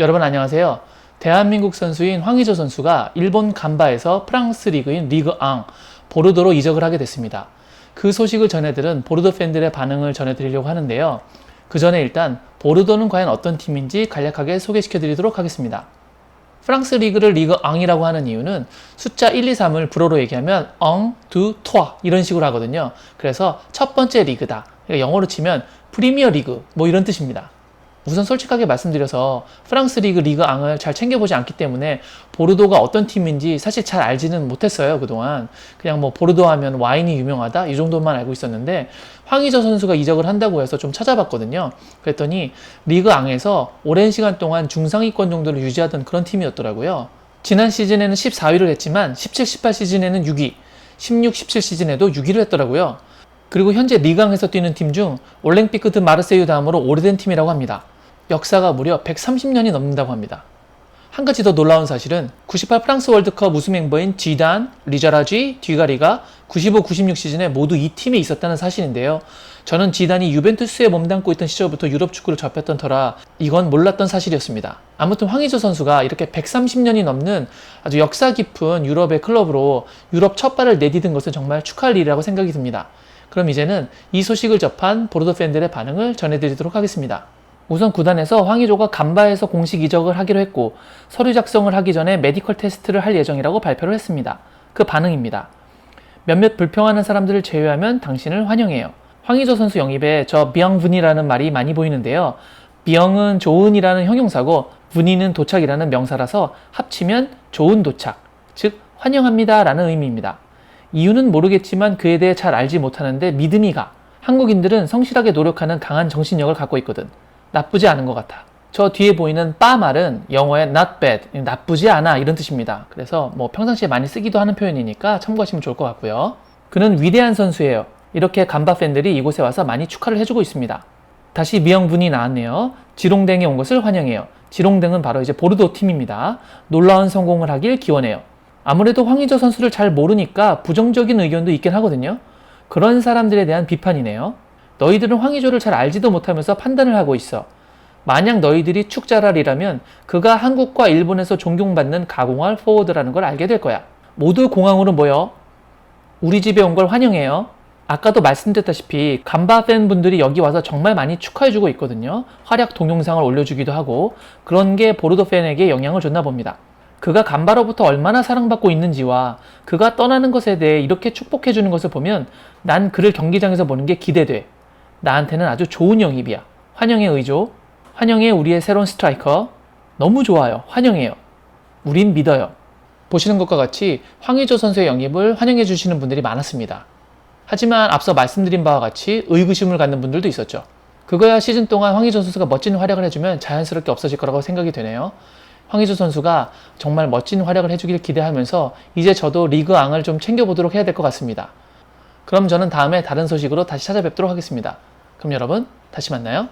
여러분 안녕하세요. 대한민국 선수인 황의조 선수가 일본 간바에서 프랑스 리그인 리그 앙 보르도로 이적을 하게 됐습니다. 그 소식을 전해들은 보르도 팬들의 반응을 전해드리려고 하는데요. 그 전에 일단 보르도는 과연 어떤 팀인지 간략하게 소개시켜 드리도록 하겠습니다. 프랑스 리그를 리그 앙이라고 하는 이유는 숫자 1, 2, 3을 불어로 얘기하면 엉, 두, 토아 이런 식으로 하거든요. 그래서 첫 번째 리그다. 그러니까 영어로 치면 프리미어 리그 뭐 이런 뜻입니다. 우선 솔직하게 말씀드려서 프랑스 리그 리그 앙을 잘 챙겨보지 않기 때문에 보르도가 어떤 팀인지 사실 잘 알지는 못했어요 그동안. 그냥 뭐 보르도 하면 와인이 유명하다? 이 정도만 알고 있었는데 황의조 선수가 이적을 한다고 해서 좀 찾아봤거든요. 그랬더니 리그 앙에서 오랜 시간 동안 중상위권 정도를 유지하던 그런 팀이었더라고요. 지난 시즌에는 14위를 했지만 17, 18 시즌에는 6위 16, 17 시즌에도 6위를 했더라고요. 그리고 현재 리강에서 뛰는 팀 중 올랭피크 드 마르세유 다음으로 오래된 팀이라고 합니다. 역사가 무려 130년이 넘는다고 합니다. 한 가지 더 놀라운 사실은 98 프랑스 월드컵 우승 멤버인 지단, 리자라지, 뒤가리가 95, 96 시즌에 모두 이 팀에 있었다는 사실인데요. 저는 지단이 유벤투스에 몸담고 있던 시절부터 유럽 축구를 접했던 터라 이건 몰랐던 사실이었습니다. 아무튼 황의조 선수가 이렇게 130년이 넘는 아주 역사 깊은 유럽의 클럽으로 유럽 첫 발을 내디딘 것은 정말 축하할 일이라고 생각이 듭니다. 그럼 이제는 이 소식을 접한 보르도 팬들의 반응을 전해드리도록 하겠습니다. 우선 구단에서 황의조가 간바에서 공식 이적을 하기로 했고 서류 작성을 하기 전에 메디컬 테스트를 할 예정이라고 발표를 했습니다. 그 반응입니다. 몇몇 불평하는 사람들을 제외하면 당신을 환영해요. 황의조 선수 영입에 저 비영분이라는 말이 많이 보이는데요. 비영은 좋은이라는 형용사고 분이는 도착이라는 명사라서 합치면 좋은 도착, 즉 환영합니다라는 의미입니다. 이유는 모르겠지만 그에 대해 잘 알지 못하는데 믿음이 가. 한국인들은 성실하게 노력하는 강한 정신력을 갖고 있거든. 나쁘지 않은 것 같아. 저 뒤에 보이는 빠 말은 영어의 not bad, 나쁘지 않아 이런 뜻입니다. 그래서 뭐 평상시에 많이 쓰기도 하는 표현이니까 참고하시면 좋을 것 같고요. 그는 위대한 선수예요. 이렇게 간바 팬들이 이곳에 와서 많이 축하를 해주고 있습니다. 다시 미영분이 나왔네요. 지롱댕에 온 것을 환영해요. 지롱댕은 바로 이제 보르도 팀입니다. 놀라운 성공을 하길 기원해요. 아무래도 황의조 선수를 잘 모르니까 부정적인 의견도 있긴 하거든요. 그런 사람들에 대한 비판이네요. 너희들은 황의조를 잘 알지도 못하면서 판단을 하고 있어. 만약 너희들이 축자랄이라면 그가 한국과 일본에서 존경받는 가공할 포워드라는 걸 알게 될 거야. 모두 공항으로 모여 우리 집에 온 걸 환영해요. 아까도 말씀드렸다시피 간바 팬분들이 여기 와서 정말 많이 축하해주고 있거든요. 활약 동영상을 올려주기도 하고 그런 게 보르도 팬에게 영향을 줬나 봅니다. 그가 간바로부터 얼마나 사랑받고 있는지와 그가 떠나는 것에 대해 이렇게 축복해주는 것을 보면 난 그를 경기장에서 보는 게 기대돼. 나한테는 아주 좋은 영입이야. 환영의 의조. 환영의 우리의 새로운 스트라이커. 너무 좋아요. 환영해요. 우린 믿어요. 보시는 것과 같이 황의조 선수의 영입을 환영해 주시는 분들이 많았습니다. 하지만 앞서 말씀드린 바와 같이 의구심을 갖는 분들도 있었죠. 그거야 시즌 동안 황의조 선수가 멋진 활약을 해주면 자연스럽게 없어질 거라고 생각이 되네요. 황의조 선수가 정말 멋진 활약을 해주길 기대하면서 이제 저도 리그 앙을 좀 챙겨보도록 해야 될 것 같습니다. 그럼 저는 다음에 다른 소식으로 다시 찾아뵙도록 하겠습니다. 그럼 여러분, 다시 만나요.